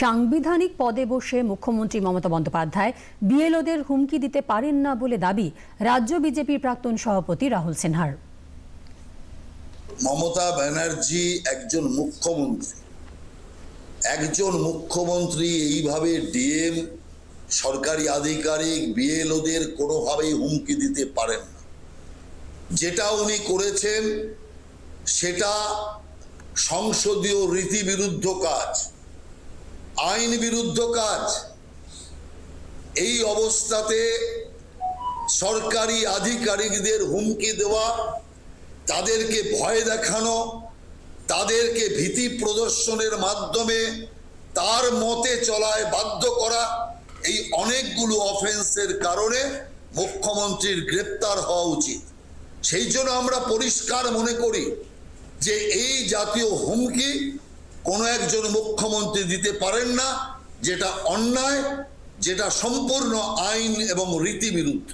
সাংবিধানিক পদে বসে মুখ্যমন্ত্রী মমতা বন্দ্যোপাধ্যায় বিএলওদের হুমকি দিতে পারেন না বলে দাবি রাজ্য বিজেপির প্রাক্তন সভাপতি রাহুল সিনহার। মমতা ব্যানার্জি একজন মুখ্যমন্ত্রী। একজন মুখ্যমন্ত্রী এইভাবে ডিএম, সরকারি আধিকারিক, বিএলওদের কোনোভাবেই হুমকি দিতে পারেন না। যেটা উনি করেছেন, সেটা সংসদীয় রীতিবিরুদ্ধ কাজ। আইন বিরুদ্ধ কাজ। এই অবস্থাতে সরকারি আধিকারিকদের হুমকি দেওয়া, তাদেরকে ভয় দেখানো, তাদেরকে ভীতি প্রদর্শনের মাধ্যমে তার মতে চলায় বাধ্য করা, এই অনেকগুলো অফেন্সের কারণে মুখ্যমন্ত্রীর গ্রেপ্তার হওয়া উচিত। সেই জন্য আমরা পরিষ্কার মনে করি যে এই জাতীয় হুমকি কোনো একজন মুখ্যমন্ত্রী দিতে পারেন না যেটা অন্যায় যেটা সম্পূর্ণ আইন এবং রীতি বিরুদ্ধ